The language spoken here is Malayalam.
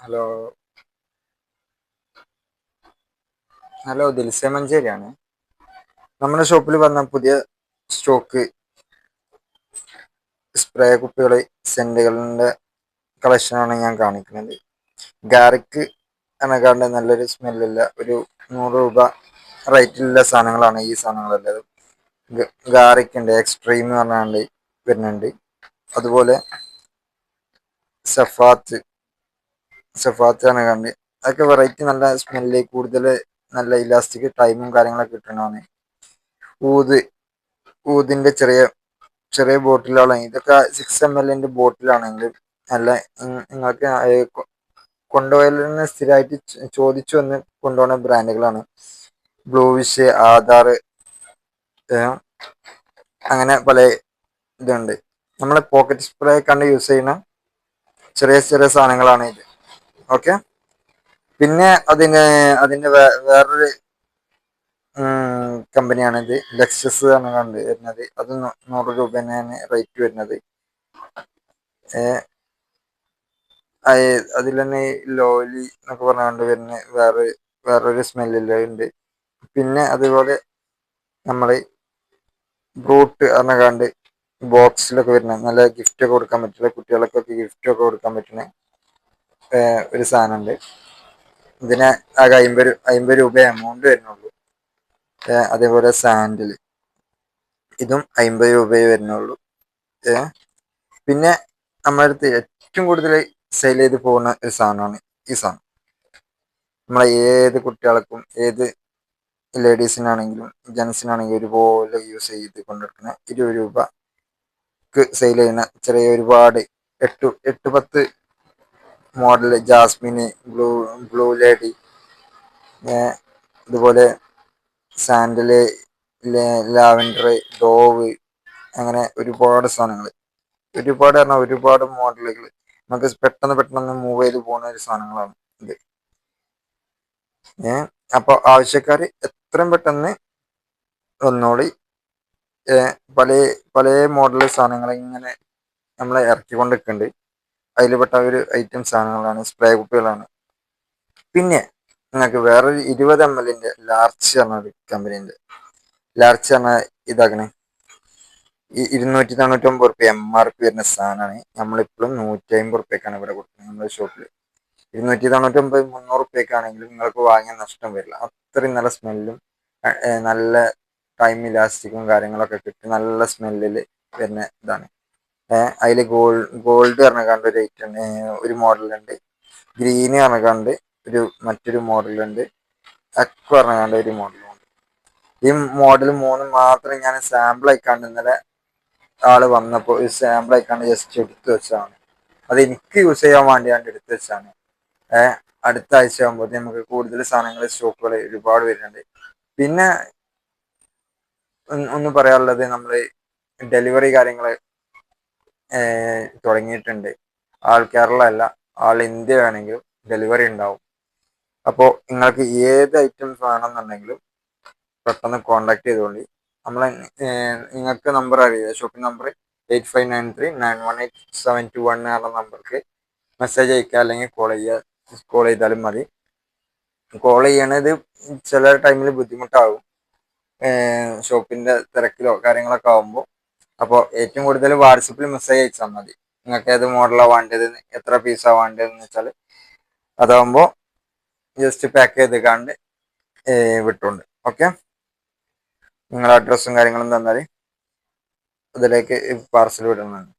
ഹലോ. ഹലോ ദിൽസ മഞ്ചേരിയാണ്. നമ്മുടെ ഷോപ്പിൽ വന്ന പുതിയ സ്റ്റോക്ക് സ്പ്രേ കുപ്പികൾ സെന്റുകളുടെ കളക്ഷനാണ് ഞാൻ കാണിക്കുന്നത്. ഗാരക്ക് അനകാണ്ട് നല്ലൊരു സ്മെല്ലില്ല ഒരു നൂറ് രൂപ റേറ്റിലുള്ള സാധനങ്ങളാണ് ഈ സാധനങ്ങളല്ലത് ഗാരക്ക് ഉണ്ട് എക്സ്ട്രീം എന്ന് പറഞ്ഞാണ്ട് വരുന്നുണ്ട്. അതുപോലെ സഫാത്ത് സഫാത്ത് ആണ് കണ്ട്. അതൊക്കെ വെറൈറ്റി നല്ല സ്മെല്ല് കൂടുതൽ നല്ല ഇലാസ്റ്റിക് ടൈമും കാര്യങ്ങളൊക്കെ കിട്ടണമാണ് ഊത് ഊതിന്റെ ചെറിയ ചെറിയ ബോട്ടിലാണ് ഇതൊക്കെ സിക്സ് എം എല്ലിന്റെ ബോട്ടിലാണെങ്കിൽ നല്ല നിങ്ങൾക്ക് കൊണ്ടുപോയതിൽ സ്ഥിരമായിട്ട് ചോദിച്ചു വന്ന് കൊണ്ടുപോകുന്ന ബ്രാൻഡുകളാണ്. ബ്ലൂവിഷ് ആധാർ അങ്ങനെ പല ഇതുണ്ട്. നമ്മളെ പോക്കറ്റ് സ്പ്രേ കണ്ട് യൂസ് ചെയ്യുന്ന ചെറിയ ചെറിയ സാധനങ്ങളാണ് ഇത്. ഓക്കെ പിന്നെ അതിന് അതിന്റെ വേറൊരു കമ്പനിയാണ് ഇത്. ലക്ഷസ് ആണ് കണ്ട് വരുന്നത്. അത് നൂറ് രൂപ തന്നെയാണ് റേറ്റ് വരുന്നത്. അതിൽ തന്നെ ലോലി എന്നൊക്കെ പറഞ്ഞുകൊണ്ട് വരുന്ന വേറെ വേറൊരു സ്മെല്ലുണ്ട് പിന്നെ അതുപോലെ നമ്മൾ ബ്രൂട്ട് പറഞ്ഞാണ്ട് ബോക്സിലൊക്കെ വരുന്ന നല്ല ഗിഫ്റ്റ് ഒക്കെ കൊടുക്കാൻ പറ്റില്ല കുട്ടികൾക്കൊക്കെ ഗിഫ്റ്റ് ഒക്കെ കൊടുക്കാൻ പറ്റുന്ന ഒരു സാധനമുണ്ട്. ഇതിന് ആകെ അമ്പത് അമ്പത് രൂപ എമൗണ്ട് വരുന്നുള്ളൂ. അതേപോലെ സാൻഡിൽ ഇതും അമ്പത് രൂപയെ വരുന്നുള്ളൂ. പിന്നെ നമ്മുടെ അടുത്ത് ഏറ്റവും കൂടുതൽ സെയിൽ ചെയ്ത് പോകുന്ന ഒരു സാധനമാണ് ഈ സാധനം. നമ്മളെ ഏത് കുട്ടികൾക്കും ഏത് ലേഡീസിനാണെങ്കിലും ജെൻസിനാണെങ്കിലും ഒരുപോലെ യൂസ് ചെയ്ത് കൊണ്ടിരിക്കുന്ന ഇരുപത് രൂപക്ക് സെയിൽ ചെയ്യുന്ന ചെറിയ ഒരുപാട് എട്ട് എട്ട് പത്ത് model jasmine blue blue lady ഇതുപോലെ സാൻഡൽ ലാവൻഡർ ഡോവ് അങ്ങനെ ഒരുപാട് സാധനങ്ങൾ ഒരുപാട് പറഞ്ഞാൽ ഒരുപാട് മോഡലുകൾ നമുക്ക് പെട്ടെന്ന് പെട്ടെന്ന് മൂവ് ചെയ്ത് പോകുന്ന ഒരു സാധനങ്ങളാണ് ഇത്. ഏ അപ്പോൾ ആവശ്യക്കാർ എത്രയും പെട്ടെന്ന് വന്നോളി. പല പല മോഡൽ സാധനങ്ങൾ ഇങ്ങനെ നമ്മൾ ഇറക്കിക്കൊണ്ടിരിക്കുന്നുണ്ട് അതിൽപ്പെട്ട ഒരു ഐറ്റം സാധനങ്ങളാണ് സ്പ്രേ കുപ്പികളാണ്. പിന്നെ നിങ്ങൾക്ക് വേറൊരു ഇരുപത് എം എല്ലിന്റെ ലാർച്ച് പറഞ്ഞ കമ്പനീന്റെ ലാർച്ച് പറഞ്ഞ ഇതാക്കണേ. ഈ ഇരുന്നൂറ്റി തൊണ്ണൂറ്റൊമ്പത് റുപ്യ എം ആർ പി വരുന്ന സാധനമാണ്. നമ്മളിപ്പോഴും നൂറ്റി അമ്പത് റുപ്യക്കാണ് ഇവിടെ കൊടുക്കുന്നത് നമ്മുടെ ഷോപ്പിൽ ഇരുന്നൂറ്റി തൊണ്ണൂറ്റൊമ്പത് മുന്നൂറ് റുപ്യക്കാണെങ്കിലും നിങ്ങൾക്ക് വാങ്ങിയ നഷ്ടം വരില്ല. അത്രയും നല്ല സ്മെല്ലും നല്ല ടൈം ഇലാസ്റ്റിക്കും കാര്യങ്ങളൊക്കെ കിട്ടി നല്ല സ്മെല്ലിൽ വരുന്ന ഇതാണ്. അതിൽ ഗോൾഡ് ഗോൾഡ് പറഞ്ഞ ഒരു ഐറ്റം ഒരു മോഡലുണ്ട് ഗ്രീന് പറഞ്ഞ ഒരു മറ്റൊരു മോഡലുണ്ട് അക്ക് പറഞ്ഞ ഒരു മോഡലുണ്ട് ഈ മോഡൽ മൂന്ന് മാത്രം ഞാൻ സാമ്പിൾ ആയിക്കാണ്ട് ഇന്നലെ ആൾ വന്നപ്പോൾ ഒരു സാമ്പിൾ ആയിക്കാണ്ട് ജസ്റ്റ് എടുത്തു വെച്ചതാണ്. അത് എനിക്ക് യൂസ് ചെയ്യാൻ വേണ്ടി ഞാൻ എടുത്തു വെച്ചാണ് അടുത്ത ആഴ്ച ആകുമ്പോൾ നമുക്ക് കൂടുതൽ സാധനങ്ങൾ സ്റ്റോക്കുകൾ ഒരുപാട് വരുന്നുണ്ട്. പിന്നെ ഒന്ന് പറയാനുള്ളത് നമ്മൾ ഡെലിവറി കാര്യങ്ങൾ തുടങ്ങിയിട്ടുണ്ട്. ആൾ കേരള അല്ല ആൾ ഇന്ത്യ വേണമെങ്കിലും ഡെലിവറി ഉണ്ടാവും. അപ്പോൾ നിങ്ങൾക്ക് ഏത് ഐറ്റംസ് വേണമെന്നുണ്ടെങ്കിലും പെട്ടെന്ന് കോണ്ടാക്ട് ചെയ്തുകൊണ്ട് നമ്മൾ നിങ്ങൾക്ക് നമ്പർ അറിയാം? Shopping number eight five nine three nine one eight seven two one എന്നുള്ള നമ്പർക്ക് മെസ്സേജ് അയക്കുക അല്ലെങ്കിൽ കോൾ ചെയ്യുക. കോൾ ചെയ്താലും മതി. കോൾ ചെയ്യണത് ചില ടൈമിൽ ബുദ്ധിമുട്ടാകും. ഷോപ്പിന്റെ തിരക്കിലോ കാര്യങ്ങളൊക്കെ ആകുമ്പോൾ അപ്പോൾ ഏറ്റവും കൂടുതൽ വാട്സപ്പിൽ മെസ്സേജ് അയച്ചാൽ മതി. നിങ്ങൾക്ക് ഏത് മോഡലാണ് വേണ്ടത് എത്ര പീസാണ് വേണ്ടതെന്ന് വെച്ചാൽ അതാകുമ്പോൾ ജസ്റ്റ് പാക്ക് ചെയ്ത് കണ്ട് വിട്ടുണ്ട്. ഓക്കെ നിങ്ങളുടെ അഡ്രസ്സും കാര്യങ്ങളും തന്നാൽ അതിലേക്ക് പാർസൽ വിടുന്നതാണ്.